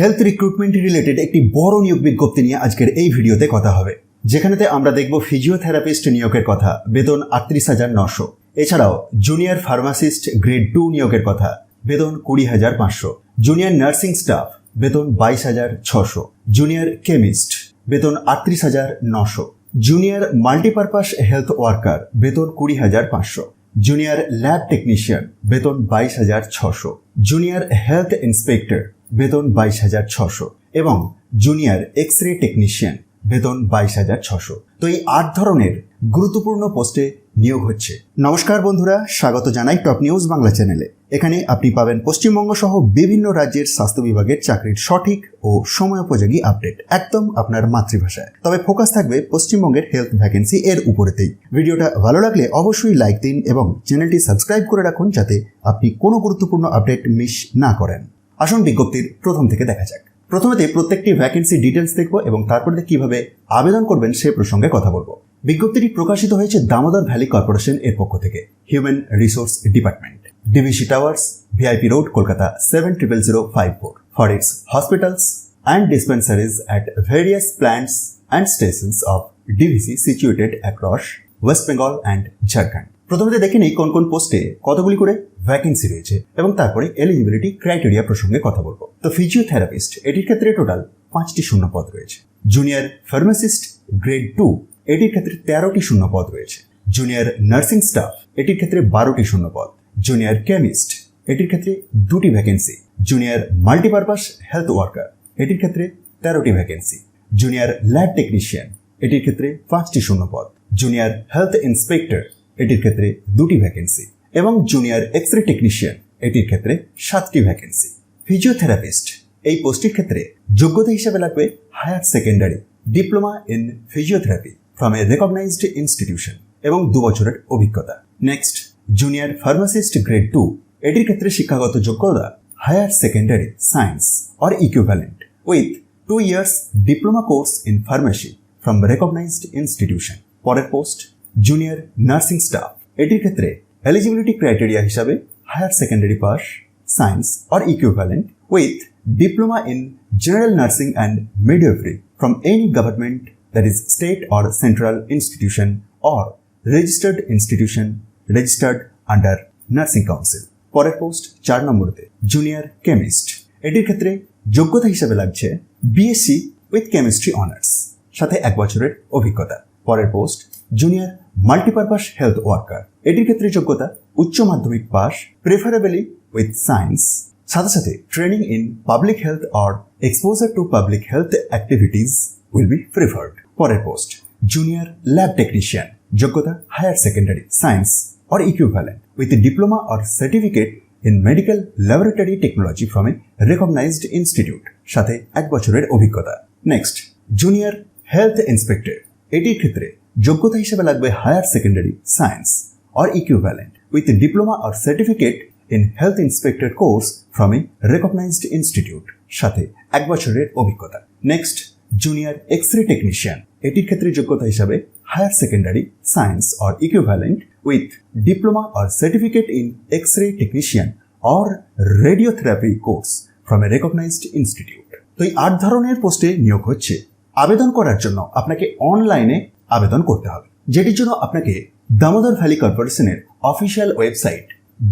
Health recruitment related একটি বড় নিয়োগ বিজ্ঞপ্তি নিয়ে আজকের এই ভিডিওতে কথা হবে। যেখানেতে আমরা দেখব ফিজিওথেরাপিস্ট নিয়োগের কথা, বেতন আটত্রিশ হাজার নশো। এছাড়াও জুনিয়র ফার্মাসিস্ট গ্রেড টু নিয়োগের কথা, বেতন কুড়ি হাজার পাঁচশো। জুনিয়র নার্সিং স্টাফ বেতন বাইশ হাজার ছশো। জুনিয়র কেমিস্ট বেতন আটত্রিশ হাজার নশো। জুনিয়র মাল্টিপারপাস হেলথ ওয়ার্কার বেতন কুড়ি হাজার পাঁচশো। জুনিয়র ল্যাব টেকনিশিয়ান বেতন বাইশ হাজার ছশো। জুনিয়র হেলথ ইন্সপেক্টর বেতন বাইশ হাজার ছশো এবং জুনিয়র এক্স রে টেকনিশিয়ান বেতন বাইশ হাজার ছশো। তো এই আট ধরনের গুরুত্বপূর্ণ পোস্টে নিয়োগ হচ্ছে। নমস্কার বন্ধুরা, স্বাগত জানাই টপ নিউজ বাংলা চ্যানেলে। এখানে আপনি পাবেন পশ্চিমবঙ্গ সহ বিভিন্ন রাজ্যের স্বাস্থ্য বিভাগের চাকরির সঠিক ও সময়োপযোগী আপডেট, একদম আপনার মাতৃভাষায়। তবে ফোকাস থাকবে পশ্চিমবঙ্গের হেলথ ভ্যাকেন্সি এর উপরেতেই। ভিডিওটা ভালো লাগলে অবশ্যই লাইক দিন এবং চ্যানেলটি সাবস্ক্রাইব করে রাখুন যাতে আপনি কোনো গুরুত্বপূর্ণ আপডেট মিস না করেন। আসুন বিজ্ঞপ্তির প্রথম থেকে দেখা যাক। প্রথমেতে প্রত্যেকটি ভ্যাকেন্সি ডিটেলস দেখব এবং তারপরে কীভাবে আবেদন করবেন সে প্রসঙ্গে কথা বলব। বিজ্ঞপ্তিটি প্রকাশিত হয়েছে দামোদর ভ্যালি কর্পোরেশন এর পক্ষ থেকে human resource department DVC Towers VIP Road Kolkata seven triple zero five four for its hospitals and dispensaries at various plants and stations of DVC situated across West Bengal and Jharkhand প্রথমে দেখে নিই কোন কোন পোস্টে কতগুলি করে vacancy রয়েছে এবং তারপরে এলিজিবিলিটি ক্রাইটেরিয়া প্রসঙ্গে কথা বলব। তো ফিজিওথেরাপিস্ট এটির ক্ষেত্রে টোটাল পাঁচটি শূন্য পদ রয়েছে। জুনিয়র ফার্মাসিস্ট গ্রেড টু এটির ক্ষেত্রে তেরোটি শূন্য পদ রয়েছে। জুনিয়র নার্সিং স্টাফ এটির ক্ষেত্রে বারোটি শূন্য পদ। জুনিয়র কেমিস্ট এটির ক্ষেত্রে দুটি vacancy junior multipurpose health worker এটির ক্ষেত্রে তেরোটি ভ্যাকেন্সি জুনিয়র ল্যাব টেকনিশিয়ান এটির ক্ষেত্রে পাঁচটি শূন্য পদ। জুনিয়র হেলথ ইন্সপেক্টর এটির ক্ষেত্রে দুটি ভ্যাকেন্সি এবং জুনিয়র এক্স রে টেকনিশিয়ান এটির ক্ষেত্রে সাতটি ভ্যাকেন্সি ফিজিওথেরাপিস্ট এই পোস্টের ক্ষেত্রে যোগ্যতা হিসেবে লাগবে higher secondary diploma in physiotherapy from a recognised institution এবং দু বছরের অভিজ্ঞতা। Next junior pharmacist grade two এটির ক্ষেত্রে শিক্ষাগত যোগ্যতা higher secondary science or equivalent with two years diploma course in pharmacy from recognised institution পরের পোস্ট জুনিয়র নার্সিং স্টাফ এটির ক্ষেত্রে এলিজিবিলিটি ক্রাইটেরিয়া হিসাবে higher secondary pass science or equivalent with diploma in general nursing and midwifery from any government that is state or central institution or registered institution registered under nursing council পরের post চার নম্বরতে junior chemist এটির ক্ষেত্রে যোগ্যতা হিসাবে লাগছে BSc with chemistry honours সাথে এক বছরের অভিজ্ঞতা। পরের post junior multipurpose health worker এটির ক্ষেত্রে যোগ্যতা, উচ্চ মাধ্যমিক পাস প্রেফারেবলি উইথ সায়েন্স সাথে সাথে training in public health or exposure to public health activities will be preferred পরের পোস্ট জুনিয়র ল্যাব টেকনিশিয়ান যোগ্যতা higher secondary science or equivalent with diploma or certificate in medical laboratory technology from a recognised institute সাথে এক বছরের অভিজ্ঞতা। Next junior health inspector এটির ক্ষেত্রে যোগ্যতা হিসেবে লাগবে higher secondary science or equivalent with diploma or certificate in health inspector course from a recognised institute সাথে এক বছরের অভিজ্ঞতা। Next junior X ray technician এটির ক্ষেত্রে যোগ্যতা হিসাবে higher secondary science or equivalent with diploma or certificate in X ray technician or radiotherapy course from a recognised institute তো এই আট ধরনের পোস্টে নিয়োগ হচ্ছে। আবেদন করার জন্য আপনাকে অনলাইনে আবেদন করতে হবে। যেটির জন্য আপনাকে দামোদর ভ্যালি কর্পোরেশনের official website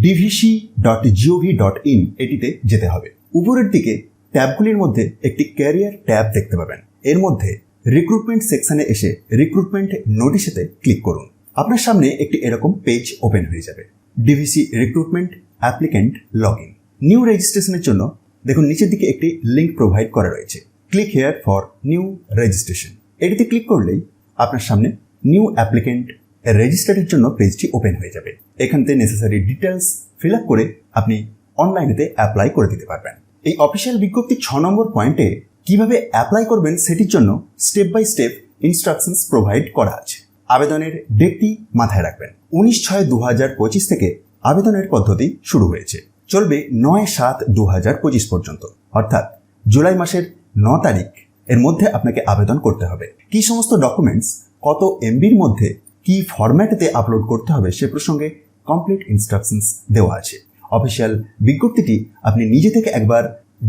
DVC dot GOV dot in এটিতে যেতে হবে। উপরের দিকে ট্যাবগুলির মধ্যে একটি ক্যারিয়ার ট্যাব দেখতে পাবেন। এর মধ্যে রিক্রুটমেন্ট সেকশনে এসে রিক্রুটমেন্ট নোটিশেতে ক্লিক করুন। আপনার সামনে একটি এরকম পেজ ওপেন হয়ে যাবে। DVC recruitment applicant log in new রেজিস্ট্রেশনের জন্য দেখুন নিচের দিকে একটি লিঙ্ক প্রোভাইড করা রয়েছে। Click here for new registration এটিতে ক্লিক করলেই আপনার সামনে নিউ অ্যাপ্লিকেন্ট রেজিস্টারের জন্য পেজটি ওপেন হয়ে যাবে। এখানতে নেসেসারি ডিটেলস ফিল আপ করে আপনি অনলাইনেতে অ্যাপ্লাই করে দিতে পারবেন। এই অফিসিয়াল বিজ্ঞপ্তি ছ নম্বর পয়েন্টে কীভাবে অ্যাপ্লাই করবেন সেটির জন্য step by step instructions provide করা আছে। আবেদনের ডেটটি মাথায় রাখবেন। উনিশ ছয় দু হাজার পঁচিশ থেকে আবেদনের পদ্ধতি শুরু হয়েছে। চলবে নয় সাত দু হাজার পঁচিশ পর্যন্ত। অর্থাৎ জুলাই মাসের ন তারিখ এর মধ্যে আপনাকে আবেদন করতে হবে। কি সমস্ত ডকুমেন্টস কত এমবির মধ্যে কি ফরম্যাটেতে আপলোড করতে হবে সে প্রসঙ্গে কমপ্লিট ইনস্ট্রাকশনস দেওয়া আছে। অফিসিয়াল বিজ্ঞপ্তিটি আপনি নিজে থেকে একবার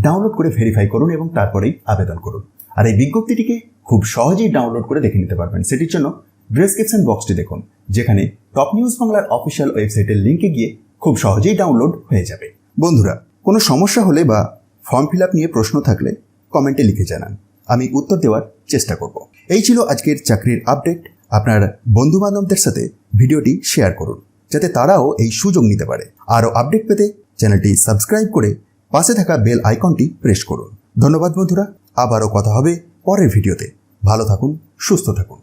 ডাউনলোড করে ভেরিফাই করুন এবং তারপরেই আবেদন করুন। আর এই বিজ্ঞপ্তিটিকে খুব সহজেই ডাউনলোড করে দেখে নিতে পারবেন। সেটির জন্য ডেসক্রিপশন বক্সটি দেখুন, যেখানে টপ নিউজ বাংলার অফিসিয়াল ওয়েবসাইটের লিঙ্কে গিয়ে খুব সহজেই ডাউনলোড হয়ে যাবে। বন্ধুরা, কোনো সমস্যা হলে বা ফর্ম ফিল আপ নিয়ে প্রশ্ন থাকলে কমেন্টে লিখে জানান। আমি উত্তর দেওয়ার চেষ্টা করব। এই ছিল আজকের চাকরির আপডেট। আপনার বন্ধু বান্ধবদের সাথে ভিডিওটি শেয়ার করুন, যাতে তারাও এই সুযোগ নিতে পারে। আরও আপডেট পেতে চ্যানেলটি সাবস্ক্রাইব করে পাশে থাকা বেল আইকনটি প্রেস করুন। ধন্যবাদ বন্ধুরা, আবারও কথা হবে পরের ভিডিওতে। ভালো থাকুন, সুস্থ থাকুন।